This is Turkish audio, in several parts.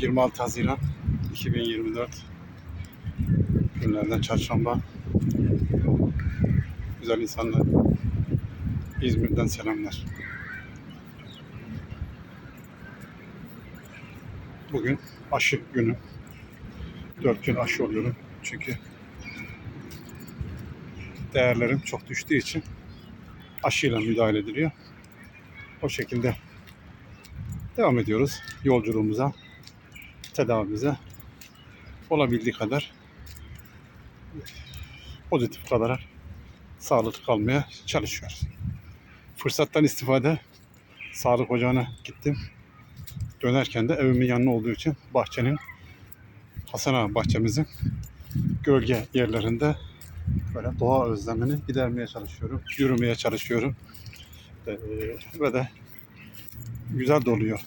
26 Haziran 2024 günlerden çarşamba. Güzel insanlar. İzmir'den selamlar. Bugün aşı günü. 4 gün aşı oluyorum. Çünkü değerlerim çok düştüğü için aşıyla müdahale ediliyor. O şekilde devam ediyoruz yolculuğumuza, tedavimize. Olabildiği kadar pozitif kalarak sağlıklı kalmaya çalışıyoruz. Fırsattan istifade sağlık ocağına gittim. Dönerken de evimin yanına olduğu için bahçenin Hasan Ağa bahçemizin gölge yerlerinde böyle doğa özlemini gidermeye çalışıyorum. Yürümeye çalışıyorum. Ee, ve de güzel doluyor.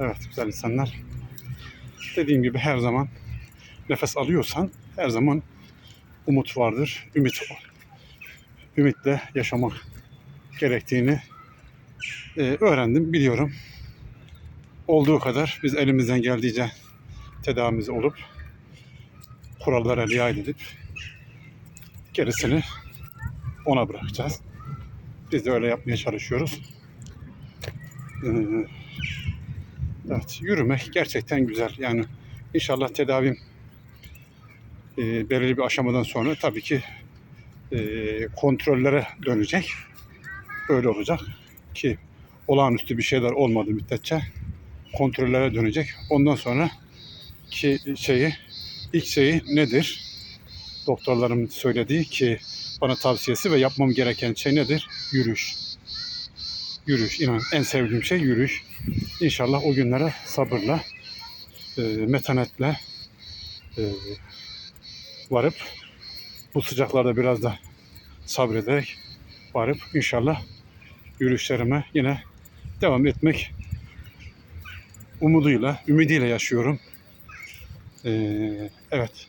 Evet güzel insanlar. Dediğim gibi her zaman nefes alıyorsan her zaman umut vardır. Ümit ümitle yaşamak gerektiğini e, öğrendim, biliyorum. Olduğu kadar biz elimizden geldiğince tedavimiz olup kurallara riayet edip gerisini ona bırakacağız. Biz de öyle yapmaya çalışıyoruz. Ee, evet, yürümek gerçekten güzel. Yani inşallah tedavim e, belirli bir aşamadan sonra tabii ki e, kontrollere dönecek. Öyle olacak ki olağanüstü bir şeyler olmadı müddetçe kontrollere dönecek. Ondan sonra ki şeyi ilk şeyi nedir? Doktorlarım söylediği ki bana tavsiyesi ve yapmam gereken şey nedir? Yürüyüş. Yürüyüş. İnan en sevdiğim şey yürüyüş. İnşallah o günlere sabırla, e, metanetle e, varıp bu sıcaklarda biraz da sabrederek varıp inşallah yürüyüşlerime yine devam etmek umuduyla, ümidiyle yaşıyorum. Ee, evet.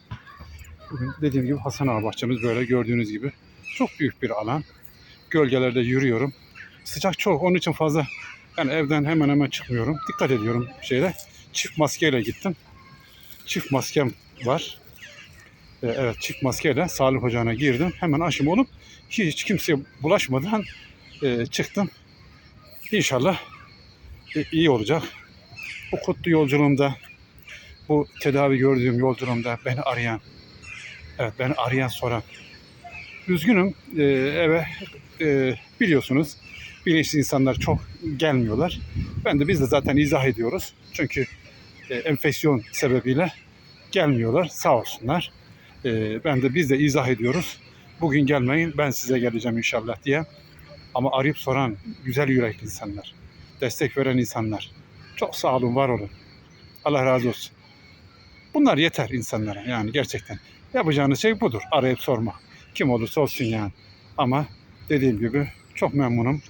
Bugün dediğim gibi Hasan Ağa bahçemiz böyle gördüğünüz gibi. Çok büyük bir alan. Gölgelerde yürüyorum. Sıcak çok. Onun için fazla yani evden hemen hemen çıkmıyorum. Dikkat ediyorum şeyle. Çift maskeyle gittim. Çift maskem var. Ee, evet çift maskeyle sağlık ocağına girdim. Hemen aşım olup hiç kimseye bulaşmadan e, çıktım. İnşallah e, iyi olacak. Bu kutlu yolculuğumda, bu tedavi gördüğüm yolculuğumda beni arayan, evet beni arayan soran, üzgünüm e, eve e, biliyorsunuz bilinçli insanlar çok gelmiyorlar. Ben de biz de zaten izah ediyoruz. Çünkü e, enfeksiyon sebebiyle gelmiyorlar sağ olsunlar. E, ben de biz de izah ediyoruz. Bugün gelmeyin ben size geleceğim inşallah diye. Ama arayıp soran güzel yürekli insanlar, destek veren insanlar. Çok sağ olun, var olun. Allah razı olsun. Bunlar yeter insanlara yani gerçekten. Yapacağınız şey budur. Arayıp sorma. Kim olursa olsun yani. Ama dediğim gibi çok memnunum.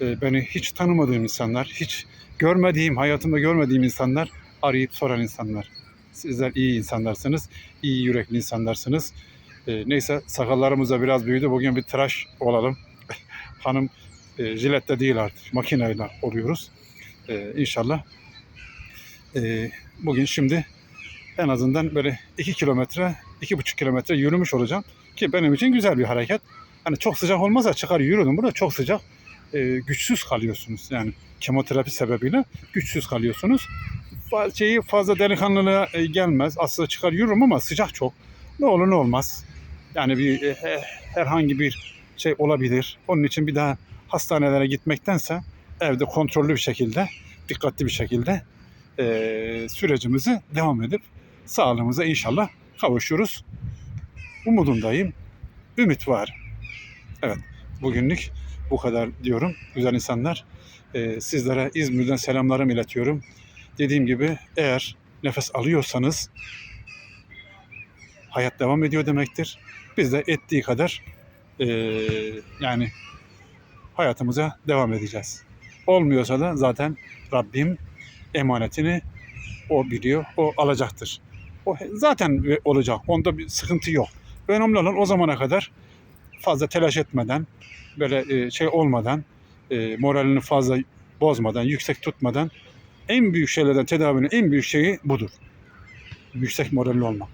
Ee, beni hiç tanımadığım insanlar, hiç görmediğim, hayatımda görmediğim insanlar arayıp soran insanlar. Sizler iyi insanlarsınız, iyi yürekli insanlarsınız. Ee, neyse sakallarımız da biraz büyüdü. Bugün bir tıraş olalım. Hanım e, jilette değil artık, makineyle oluyoruz. Ee, inşallah e, bugün şimdi en azından böyle 2 kilometre, iki buçuk kilometre yürümüş olacağım. Ki benim için güzel bir hareket. Hani çok sıcak olmazsa çıkar yürüdüm. Burada çok sıcak. E, güçsüz kalıyorsunuz. Yani kemoterapi sebebiyle güçsüz kalıyorsunuz. Şeyi fazla delikanlılığa e, gelmez. Aslında çıkar yürürüm ama sıcak çok. Ne olur ne olmaz. Yani bir e, he- herhangi bir şey olabilir. Onun için bir daha hastanelere gitmektense evde kontrollü bir şekilde, dikkatli bir şekilde e, sürecimizi devam edip sağlığımıza inşallah kavuşuruz. Umudundayım. Ümit var. Evet, bugünlük bu kadar diyorum. Güzel insanlar. E, sizlere İzmir'den selamlarımı iletiyorum. Dediğim gibi eğer nefes alıyorsanız hayat devam ediyor demektir. Biz de ettiği kadar e, yani hayatımıza devam edeceğiz. Olmuyorsa da zaten Rabbim emanetini o biliyor, o alacaktır. O zaten olacak. Onda bir sıkıntı yok. Önemli olan o zamana kadar fazla telaş etmeden, böyle e, şey olmadan, e, moralini fazla bozmadan, yüksek tutmadan en büyük şeylerden tedavinin en büyük şeyi budur. Yüksek moralli olmak.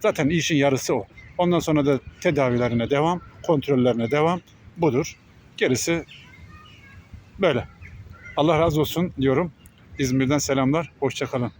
Zaten işin yarısı o. Ondan sonra da tedavilerine devam, kontrollerine devam budur. Gerisi böyle. Allah razı olsun diyorum. İzmir'den selamlar. Hoşçakalın.